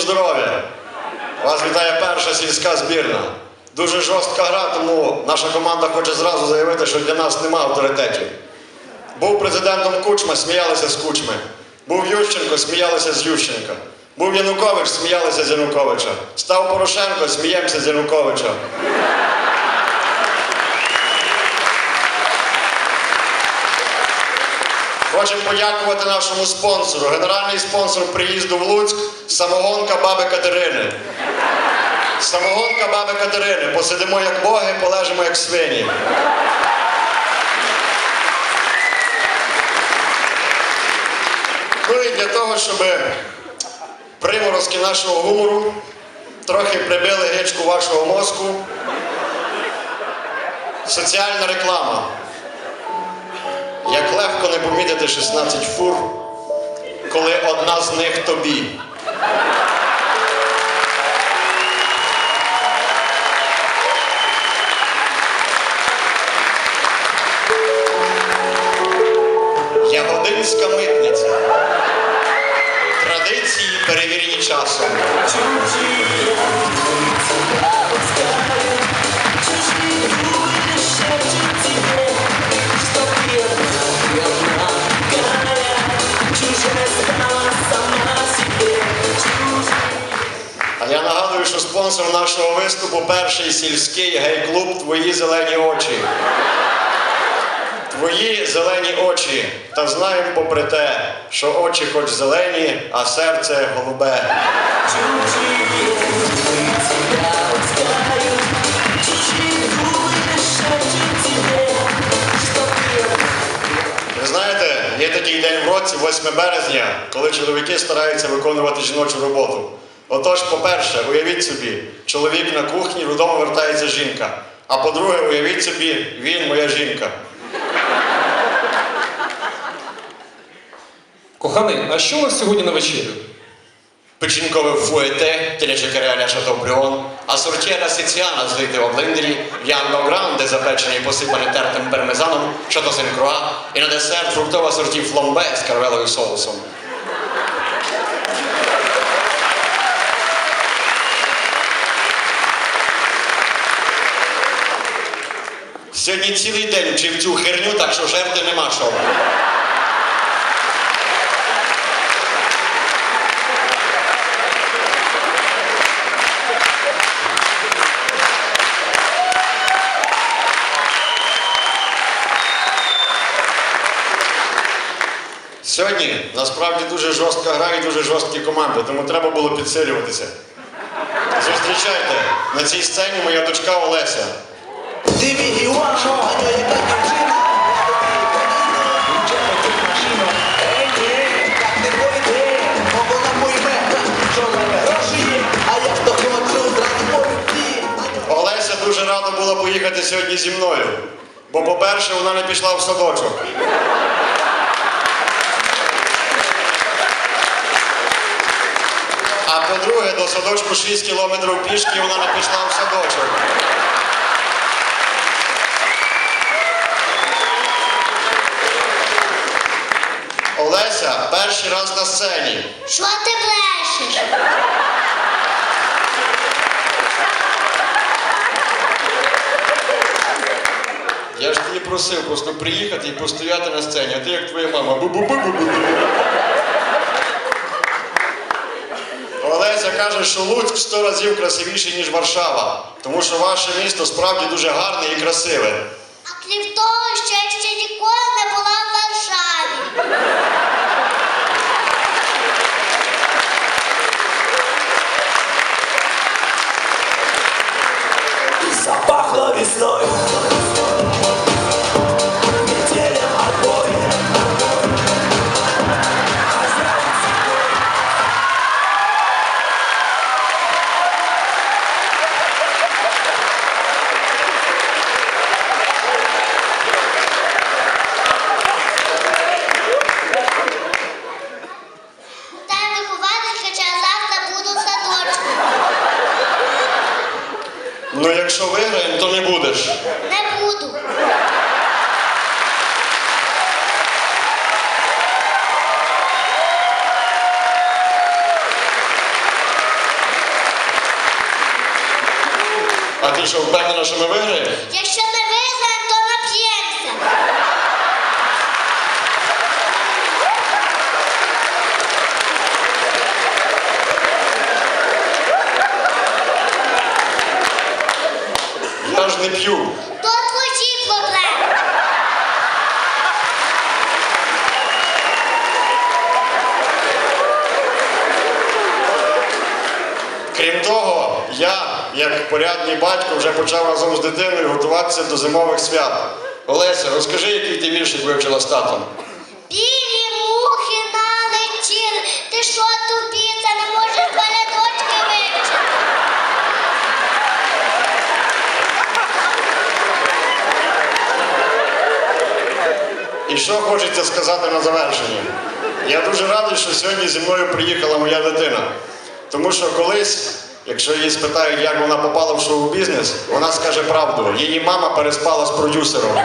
здоров'я! Вас вітає перша сільська збірна. Дуже жорстка гра, тому наша команда хоче зразу заявити, що для нас нема авторитетів. Був президентом Кучма, сміялися з Кучми. Був Ющенко, сміялися з Ющенка. Був Янукович, сміялися з Януковича. Став Порошенко, сміємося з Януковича. Хочемо подякувати нашому спонсору. Генеральний спонсор приїзду в Луцьк самогонка баби Катерини. Самогонка баби Катерини. Посидимо як боги, полежимо як свині. Ну і для того, щоб приморозки нашого гумору трохи прибили гречку вашого мозку. Соціальна реклама. Як легко не помітити 16 фур, коли одна з них тобі. Ягодинська митниця. Традиції перевірені часом. Спонсор нашого виступу перший сільський гей-клуб Твої зелені очі. Твої зелені очі. Та знаємо попри те, що очі хоч зелені, а серце голубе. Ви знаєте, є такий день в році, 8 березня, коли чоловіки стараються виконувати жіночу роботу. Отож, по-перше, уявіть собі, чоловік на кухні, додому вертається жінка. А по-друге, уявіть собі, він моя жінка. Коханий, а що у вас сьогодні на вечерю? Печінкове фуете, теляче реаля шатобріон, асорчера сіціана злити в блендері, в'янно гранде запечене і посипане тертим пармезаном, шато сен-круа, і на десерт фруктова сорті фломбе з карвеловим соусом. Сьогодні цілий день вчив цю херню, так що жерти нема що. Сьогодні насправді дуже жорстка гра і дуже жорсткі команди, тому треба було підсилюватися. Зустрічайте, на цій сцені моя дочка Олеся. Олеся дуже рада була поїхати сьогодні зі мною. Бо, по-перше, вона не пішла в садочок. А по-друге, до садочку 6 кілометрів пішки вона не пішла в садочок. Олеся перший раз на сцені. Що ти брешеш? Я ж тобі просив просто приїхати і постояти на сцені, а ти як твоя мама. Бу-бу-бу-бу-бу. Олеся каже, що Луцьк сто разів красивіший, ніж Варшава, тому що ваше місто справді дуже гарне і красиве. А крім того, що я ще ніколи не була в Варшаві. А ти що, впевнена, що ми виграємо? Якщо не виграємо, то нап'ємося. Я ж не п'ю. То твої проблеми. Крім того, я, як порядний батько, вже почав разом з дитиною готуватися до зимових свят. Олеся, розкажи, який ти віршик вивчила з татом. Білі мухи налетіли. Ти що тобі? Це не можеш два рядочки вивчити. І що хочеться сказати на завершення? Я дуже радий, що сьогодні зі мною приїхала моя дитина. Тому що колись, якщо її спитають, як вона попала в шоу-бізнес, вона скаже правду. Її мама переспала з продюсером.